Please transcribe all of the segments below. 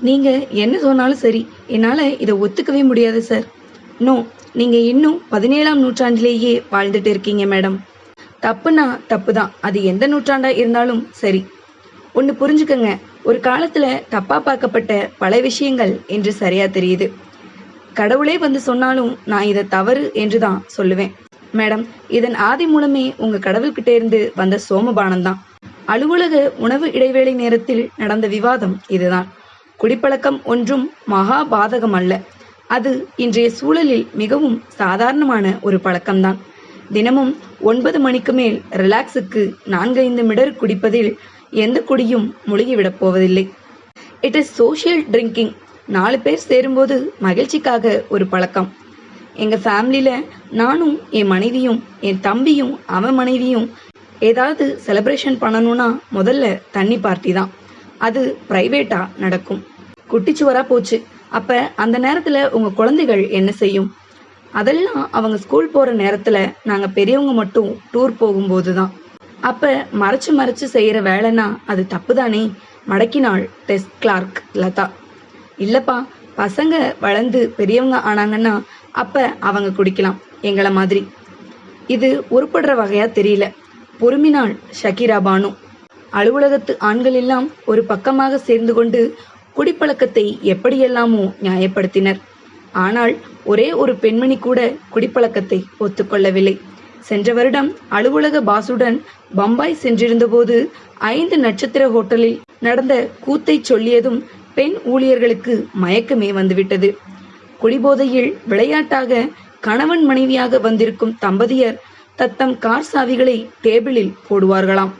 நீங்க என்ன சொன்னாலும் சரி. என்னால இதை ஒத்துக்கவே முடியாது சார் நோ நீங்க இன்னும் பதினேழாம் நூற்றாண்டிலேயே வாழ்ந்துட்டு இருக்கீங்க மேடம் தப்புனா தப்பு தான் அது எந்த நூற்றாண்டா இருந்தாலும் சரி. ஒன்று புரிஞ்சுக்கங்க. ஒரு காலத்துல தப்பா பார்க்கப்பட்ட பல விஷயங்கள் என்று சரியா தெரியுது. கடவுளே வந்து சொன்னாலும் நான் இதை தவறு என்று தான் சொல்லுவேன். மேடம் இதன் ஆதி மூலமே உங்க கடவுள்கிட்ட இருந்து வந்த சோமபானம் தான். அலுவலக உணவு இடைவேளை நேரத்தில் நடந்த விவாதம் இதுதான். குடிப்பழக்கம் ஒன்றும் மகா பாதகம் அல்ல அது இன்றைய சூழலில் மிகவும் சாதாரணமான ஒரு பழக்கம்தான். தினமும் ஒன்பது மணிக்கு மேல் ரிலாக்ஸுக்கு நான்கைந்து மிடர் குடிப்பதில் எந்த குடியும் முழுகிவிடப் போவதில்லை. இட் இஸ் சோஷியல் ட்ரிங்கிங் நாலு பேர் சேரும்போது மகிழ்ச்சிக்காக ஒரு பழக்கம். எங்கள் ஃபேமிலியில் நானும் என் மனைவியும் என் தம்பியும் அவன் மனைவியும் ஏதாவது செலப்ரேஷன் பண்ணணும்னா முதல்ல தண்ணி பார்ட்டி தான் அது பிரைவேட்டா நடக்கும். குட்டிச்சுவரா போச்சு. அப்ப அந்த நேரத்துல உங்க குழந்தைகள் என்ன செய்யும்? அதெல்லாம் அவங்க ஸ்கூல் போற நேரத்துல நாங்க பெரியவங்க மட்டும் டூர் போகும்போது தான் அப்ப மறைச்சு மறைச்சு செய்யற வேலைன்னா அது தப்புதானே? மடக்கினாள் டெஸ்ட் கிளார்க் லதா. இல்லப்பா பசங்க வளர்ந்து பெரியவங்க ஆனாங்கன்னா அப்ப அவங்க குடிக்கலாம் எங்களை மாதிரி. இது உருப்படுற வகையா தெரியல. பொறுமினாள் ஷக்கீரா பானு. அலுவலகத்து ஆண்கள் எல்லாம் ஒரு பக்கமாக சேர்ந்து கொண்டு குடிப்பழக்கத்தை எப்படியெல்லாமோ நியாயப்படுத்தினர். ஆனால் ஒரே ஒரு பெண்மணி கூட குடிப்பழக்கத்தை ஒத்துக்கொள்ளவில்லை. சென்ற வருடம் அலுவலக பாசுடன் பம்பாய் சென்றிருந்தபோது ஐந்து நட்சத்திர ஹோட்டலில் நடந்த கூத்தை சொல்லியதும் பெண் ஊழியர்களுக்கு மயக்கமே வந்துவிட்டது. குடிபோதையில் விளையாட்டாக கணவன் மனைவியாக வந்திருக்கும் தம்பதியர் தத்தம் கார் சாவிகளை டேபிளில் போடுவார்களாம்.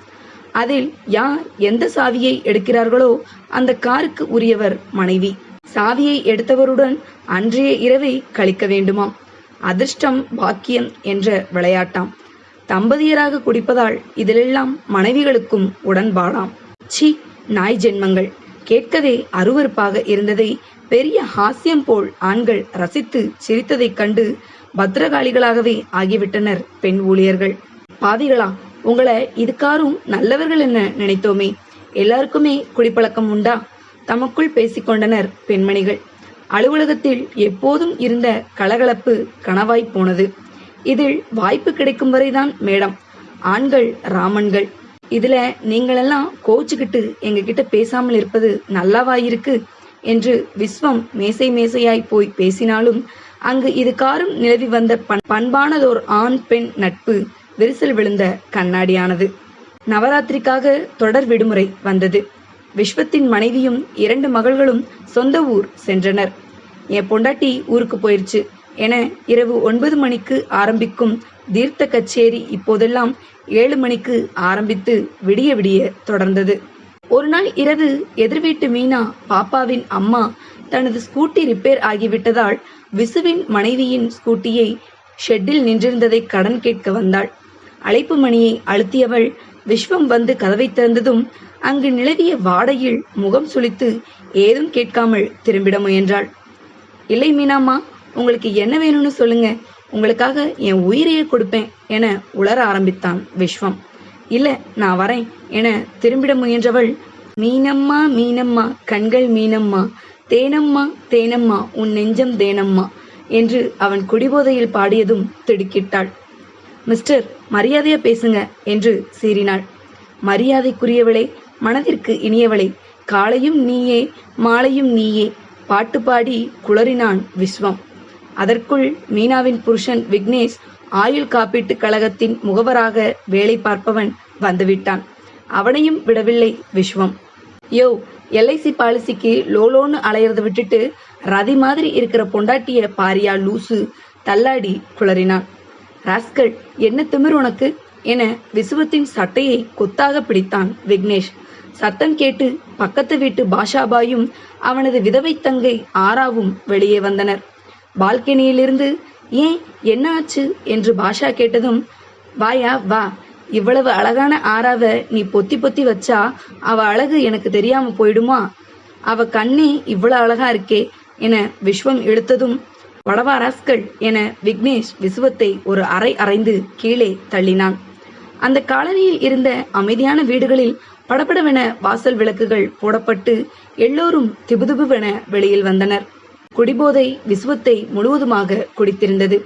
அதில் யார் எந்த சாவியை எடுக்கிறார்களோ அந்த காருக்கு உரியவர் மனைவி. சாவியை எடுத்தவருடன் அன்றைய இரவை கழிக்க வேண்டுமாம். அதிர்ஷ்டம் பாக்கியம் என்ற விளையாட்டாம். தம்பதியராக குடிப்பதால் இதிலெல்லாம் மனைவிகளுக்கும் உடன்பாடாம். சி நாய் ஜென்மங்கள். கேட்கவே அருவருப்பாக இருந்ததை பெரிய ஹாஸ்யம் போல் ஆண்கள் ரசித்து சிரித்ததைக் கண்டு பத்திரகாளிகளாகவே ஆகிவிட்டனர் பெண் ஊழியர்கள். பாவிகளா உங்களை இதுக்காரும் நல்லவர்கள் என்ன நினைத்தோமே. எல்லாருக்குமே குடிப்பழக்கம் உண்டா? தமக்குள் பேசிக்கொண்டனர் பெண்மணிகள். அலுவலகத்தில் எப்போதும் இருந்த கலகலப்பு கனவாய் போனது. இதில் வாய்ப்பு கிடைக்கும் வரைதான் மேடம். ஆண்கள் ராமன்கள். இதுல நீங்களெல்லாம் கோச்சுக்கிட்டு எங்க கிட்ட பேசாமல் இருப்பது நல்லாவாயிருக்கு என்று விஸ்வம் மேசை மேசையாய் போய் பேசினாலும் அங்கு இது காரும் நிலவி வந்த பண்பானதோர் ஆண் பெண் நட்பு விரிசல் விழுந்த கண்ணாடியானது. நவராத்திரிக்காக தொடர் விடுமுறை வந்தது. விஸ்வத்தின் மனைவியும் இரண்டு மகள்களும் சொந்த ஊர் சென்றனர். என் பொண்டாட்டி ஊருக்கு போயிருச்சு. என இரவு ஒன்பது மணிக்கு ஆரம்பிக்கும் தீர்த்த கச்சேரி இப்போதெல்லாம் ஏழு மணிக்கு ஆரம்பித்து விடிய விடிய தொடர்ந்தது. ஒரு நாள் இரவு எதிர் வீட்டு மீனா பாப்பாவின் அம்மா தனது ஸ்கூட்டி ரிப்பேர் ஆகிவிட்டதால் விசுவின் மனைவியின் ஸ்கூட்டியை ஷெட்டில் நின்றிருந்ததை கடன் கேட்க வந்தாள். அழைப்பு மணியை அழுத்தியவள். விஸ்வம் வந்து கதவை திறந்ததும் அங்கு நிலவிய வாடையில் முகம் சுளித்து ஏதும் கேட்காமல் திரும்பிட முயன்றாள். இல்லை மீனாம்மா உங்களுக்கு என்ன வேணும்னு சொல்லுங்க. உங்களுக்காக என் உயிரையே கொடுப்பேன் என உளர ஆரம்பித்தான் விஸ்வம். இல்ல நான் வரேன் என திரும்பிட முயன்றவள். மீனம்மா மீனம்மா கண்கள் மீனம்மா தேனம்மா தேனம்மா உன் நெஞ்சம் தேனம்மா என்று அவன் குடிபோதையில் பாடியதும் திடுக்கிட்டாள். மிஸ்டர் மரியாதையா பேசுங்க என்று சீறினாள். மரியாதைக்குரியவளே மனதிற்கு இனியவளே காலையும் நீயே மாலையும் நீயே பாட்டு பாடி குளறினான் விஸ்வம். அதற்குள் மீனாவின் புருஷன் விக்னேஷ் ஆயுள் காப்பீட்டு கழகத்தின் முகவராக வேலை பார்ப்பவன் வந்துவிட்டான். அவனையும் விடவில்லை விஸ்வம். யோ எல்ஐசி பாலிசிக்கு லோலோன்னு அலையிறத விட்டுட்டு ரதி மாதிரி இருக்கிற பொண்டாட்டிய பாரியா லூசு தள்ளாடி குளறினான். ராஸ்கல் என்ன திமிர் உனக்கு? என விசுவத்தின் சட்டையை கொத்தாக பிடித்தான் விக்னேஷ். சத்தம் கேட்டு பக்கத்து வீட்டு பாஷாபாயும் அவனது விதவை தங்கை ஆராவும் வெளியே வந்தனர். பால்கனியிலிருந்து ஏன் என்ன ஆச்சு? என்று பாஷா கேட்டதும் வாயா வா. இவ்வளவு அழகான ஆறாவ நீ பொத்தி பொத்தி வச்சா அவ அழகு எனக்கு தெரியாம போயிடுமா? அவ கண்ணே இவ்வளவு அழகா இருக்கே என விஸ்வம் இழுத்ததும் வடவா ராஸ்கள் என விக்னேஷ் விசுவத்தை ஒரு அறை அறைந்து கீழே தள்ளினான். அந்த காலனியில் இருந்த அமைதியான வீடுகளில் படபடவென வாசல் விளக்குகள் போடப்பட்டு எல்லோரும் திபுதிபுவென வெளியில் வந்தனர். குடிபோதை விசுவத்தை முழுவதுமாக குடித்திருந்தது.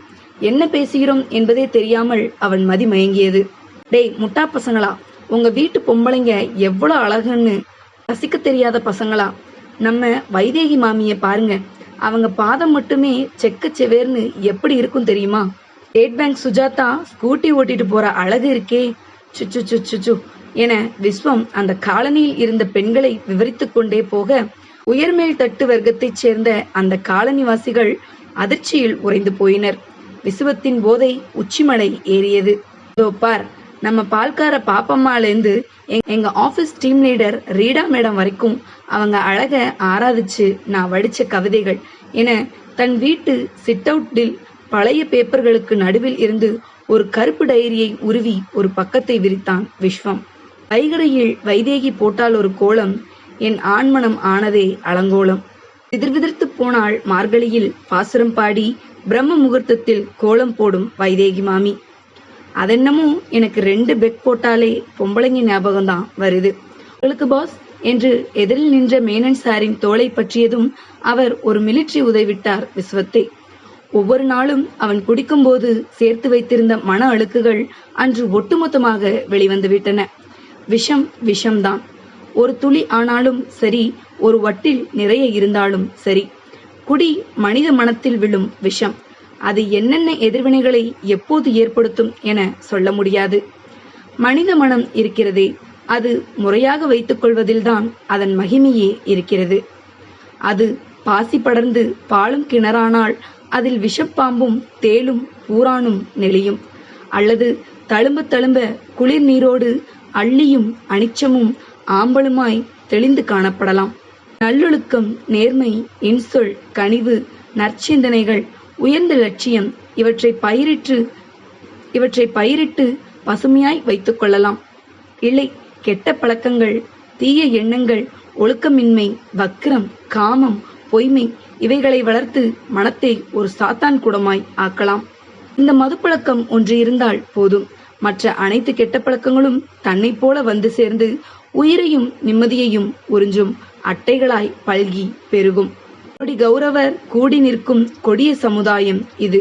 என்ன பேசுகிறோம் என்பதே தெரியாமல் அவன் மதி மயங்கியது. டேய் முட்டா பசங்களா உங்க வீட்டு பொம்பளைங்க எவ்வளவு அழகுன்னு ரசிக்க தெரியாத பசங்களா? நம்ம வைதேகி மாமிய பாருங்க. அவங்க பாதம் மட்டுமே செக்க செவேர்னு எப்படி இருக்கும் தெரியுமா? ஸ்டேட் பேங்க் சுஜாதா ஸ்கூட்டி ஓட்டிட்டு போற அழகு இருக்கே. சுச்சு சுச்சு சு என விஸ்வம் அந்த காலனியில் இருந்த பெண்களை விவரித்து கொண்டே போக உயர்மேல் தட்டு வர்க்கத்தைச் சேர்ந்த அந்த காலனிவாசிகள் அதிர்ச்சியில் உறைந்து போயினர். விசுவத்தின் போதை உச்சிமலை ஏறியது. பார் நம்ம பால்கார பாப்பம்மாலேருந்து எங்கள் எங்க office team leader Rita madam வரைக்கும் அவங்க அழக ஆராதிச்சு நான் வடிச்ச கவிதைகள் என தன் வீட்டு சிட் அவுட்டில் பழைய பேப்பர்களுக்கு நடுவில் இருந்து ஒரு கருப்பு டைரியை உருவி ஒரு பக்கத்தை விரித்தான் விஸ்வம். வைகரையில் வைதேகி போட்டால் ஒரு கோலம் என் ஆண்மனம் ஆனதே அலங்கோலம். எதிர்விதிர்த்து போனால் மார்கழியில் பாசுரம் பாடி பிரம்ம முகூர்த்தத்தில் கோலம் போடும் வைதேகி மாமி. அதென்னமும் எனக்கு ரெண்டு பெக் போட்டாலே பொம்பளைங்க ஞாபகம் தான் வருது. உங்களுக்கு பாஸ் என்று எதிரில் நின்ற மேனன் சாரின் தோலை பற்றியதும் அவர் ஒரு மிலிட்ரி உதவிட்டார் விஸ்வத்தை. ஒவ்வொரு நாளும் அவன் குடிக்கும்போது சேர்த்து வைத்திருந்த மன அழுக்குகள் அன்று ஒட்டுமொத்தமாக வெளிவந்து விட்டன விஷம் விஷம்தான். ஒரு துளி ஆனாலும் சரி ஒரு வட்டில் நிறைய இருந்தாலும் சரி. குடி மனித மனத்தில் விழும் விஷம். அது என்னென்ன எதிர்வினைகளை எப்போது ஏற்படுத்தும் என சொல்ல முடியாது. மனித மனம் இருக்கிறதே அது முறையாக வைத்துக் கொள்வதில்தான் அதன் மகிமையே இருக்கிறது. அது பாசி படர்ந்து பாலும் கிணறானால் அதில் விஷப்பாம்பும் தேளும் பூரானும் நெளியும். அல்லது தழும்ப தழும்ப குளிர் நீரோடு அள்ளியும் அனிச்சமும் ஆம்பலுமாய் தெளிந்து காணப்படலாம். நல்லொழுக்கம் நேர்மை இன்சொல் கனிவு நற்சிந்தனைகள் உயர்ந்த லட்சியம் இவற்றை பயிரிட்டு இவற்றை பயிரிட்டு பசுமையாய் வைத்துக் கொள்ளலாம். இல்லை கெட்ட பழக்கங்கள் தீய எண்ணங்கள் ஒழுக்கமின்மை வக்கிரம் காமம் பொய்மை இவைகளை வளர்த்து மனத்தை ஒரு சாத்தான் குடமாய் ஆக்கலாம். இந்த மதுப்பழக்கம் ஒன்று இருந்தால் போதும். மற்ற அனைத்து கெட்ட பழக்கங்களும் தன்னைப் போல வந்து சேர்ந்து உயிரையும் நிம்மதியையும் உறிஞ்சும் அட்டைகளாய் பல்கி பெருகும். கோடி கௌரவர் கூடி நிற்கும் கொடிய சமுதாயம் இது.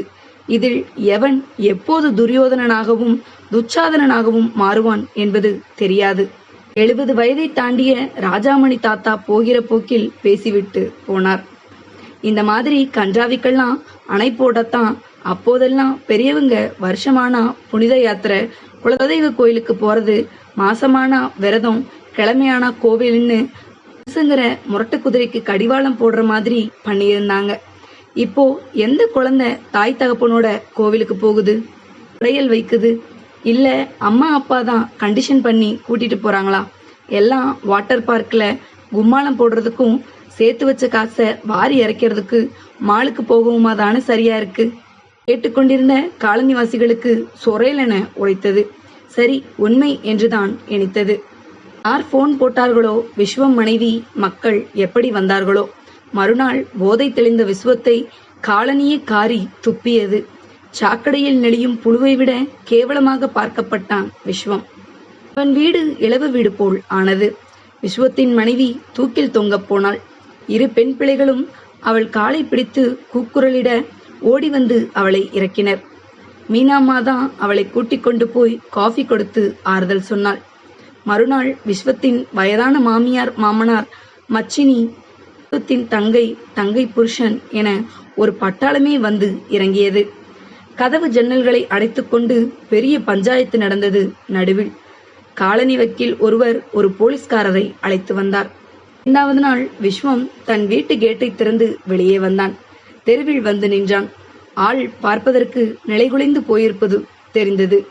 இதில் எவன் எப்போது துரியோதனனாகவும் துச்சாதனனாகவும் மாறுவான் என்பது தெரியாது. எழுபது வயதை தாண்டிய ராஜாமணி தாத்தா போகிற போக்கில் பேசிவிட்டு போனார். இந்த மாதிரி கன்றாவிக்கெல்லாம் அணை போடத்தான் அப்போதெல்லாம் பெரியவங்க வருஷமானா புனித யாத்திரை குலதெய்வ கோயிலுக்கு போறது மாசமானா விரதம் கிழமையானா கோவில்னு மனுஷங்கிற முரட்டு குதிரைக்கு கடிவாளம் போடுற மாதிரி பண்ணியிருந்தாங்க. இப்போ எந்த குழந்தை தாய் தகப்பனோட கோவிலுக்கு போகுது? உடையல் வைக்குது? இல்ல அம்மா அப்பா தான் கண்டிஷன் பண்ணி கூட்டிட்டு போறாங்களா? எல்லாம் வாட்டர் பார்க்ல கும்மாளம் போடுறதுக்கும் சேர்த்து வச்ச காசை வாரி இறைக்கிறதுக்கு மாலுக்கு போகவுமா தானே சரியா இருக்கு? கேட்டுக்கொண்டிருந்த காலனிவாசிகளுக்கு சொரேலென உழைத்தது. சரி உண்மை என்றுதான் இணைத்தது யார் போன் போட்டார்களோ? விஸ்வம் மனைவி மக்கள் எப்படி வந்தார்களோ? மறுநாள் போதை தெளிந்த விஸ்வத்தை காலனியே காரி துப்பியது. சாக்கடையில் நெளியும் புழுவை விட கேவலமாக பார்க்கப்பட்டான் விஸ்வம். அவன் வீடு இளவு வீடு போல் ஆனது. விஸ்வத்தின் மனைவி தூக்கில் தொங்கப் போனாள். இரு பெண் பிள்ளைகளும் அவள் காலை பிடித்து கூக்குரலிட ஓடி வந்து அவளை இறக்கினர். மீனாம்மா தான் அவளை கூட்டிக் கொண்டு போய் காஃபி கொடுத்து ஆறுதல் சொன்னாள். மறுநாள் விஸ்வத்தின் வயதான மாமியார் மாமனார் மச்சினி விஸ்வத்தின் தங்கை தங்கை புருஷன் என ஒரு பட்டாளமே வந்து இறங்கியது. கதவு ஜன்னல்களை அடைத்துக்கொண்டு பெரிய பஞ்சாயத்து நடந்தது நடுவில். காலனி வக்கீல் ஒருவர் ஒரு போலீஸ்காரரை அழைத்து வந்தார். இரண்டாவது நாள் விஸ்வம் தன் வீட்டு கேட்டை திறந்து வெளியே வந்தான். தெருவில் வந்து நின்றான். ஆள் பார்ப்பதற்கு நிலைகுலைந்து போயிருப்பது தெரிந்தது.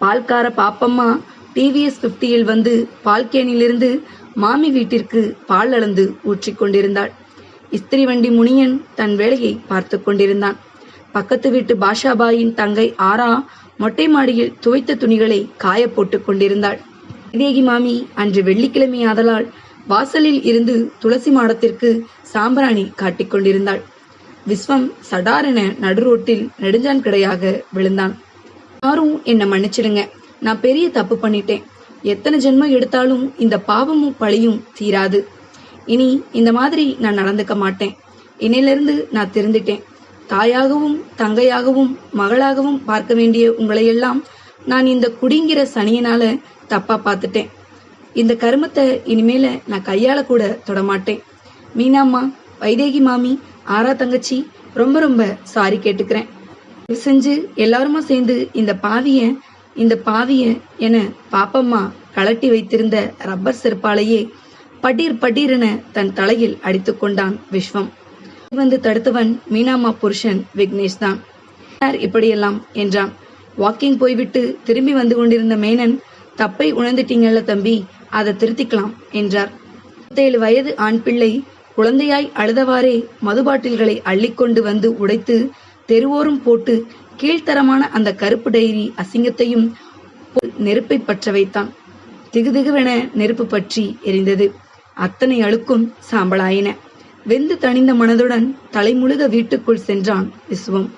பால்கார பாப்பம்மா டிவிஎஸ் பிப்டியில் வந்து பால்கேனிலிருந்து மாமி வீட்டிற்கு பால் அளந்து ஊற்றிக் கொண்டிருந்தாள். இஸ்திரி வண்டி முனியன் தன் வேலையை பார்த்து கொண்டிருந்தான். பக்கத்து வீட்டு பாஷாபாயின் தங்கை ஆரா மொட்டை மாடியில் துவைத்த துணிகளை காய போட்டுக் கொண்டிருந்தாள். தேகி மாமி அன்று வெள்ளிக்கிழமை ஆதலால் வாசலில் இருந்து துளசி மாடத்திற்கு சாம்பிராணி காட்டிக் கொண்டிருந்தாள். விஸ்வம் சடாரென நடுரோட்டில் நெடுஞ்சான் கிடையாக விழுந்தான். யாரும் என்னை மன்னிச்சிடுங்க. நான் பெரிய தப்பு பண்ணிட்டேன். எத்தனை ஜென்மம் எடுத்தாலும் இந்த பாவமும் பழியும் தீராது. இனி இந்த மாதிரி நான் நடந்துக்க மாட்டேன். இன்னையிலிருந்து நான் திருந்திட்டேன். தாயாகவும் தங்கையாகவும் மகளாகவும் பார்க்க வேண்டிய உங்களையெல்லாம் நான் இந்த குடிங்கிற சனியினால தப்பா பார்த்துட்டேன். இந்த கருமத்தை இனிமேல நான் கையால கூட தொடமாட்டேன். மீனாம்மா வைதேகி மாமி ஆரா தங்கச்சி ரொம்ப ரொம்ப சாரி கேட்டுக்கிறேன். செஞ்சு எல்லாருமா சேர்ந்து இந்த பாவியை இந்த பாவிய என பாப்பம்மா கழட்டி வைத்திருந்த ரப்பர் செருப்பாலேயே படீர் படீரென தன் தலையில் அடித்துக் கொண்டான் விஸ்வம். வந்து தடுத்தவன் மீனாமா புருஷன் விக்னேஷ் தான். யார் இப்படியெல்லாம் என்றான். வாக்கிங் போய்விட்டு திரும்பி வந்து கொண்டிருந்த மேனன் தப்பை உணர்ந்துட்டீங்கல்ல தம்பி அதை திருத்திக்கலாம் என்றார். முப்பத்தேழு வயது ஆண் பிள்ளை குழந்தையாய் அழுதவாறே மதுபாட்டில்களை அள்ளிக்கொண்டு வந்து உடைத்து தெருவோரும் போட்டு கீழ்த்தரமான அந்த கருப்பு டைரி அசிங்கத்தையும் நெருப்பை பற்ற வைத்தான். திகுதிகுவென நெருப்பு பற்றி எரிந்தது. அத்தனை அழுக்கும் சாம்பலாயின. வெந்து தணிந்த மனதுடன் தலைமுழுக வீட்டுக்குள் சென்றான் விசுவம்.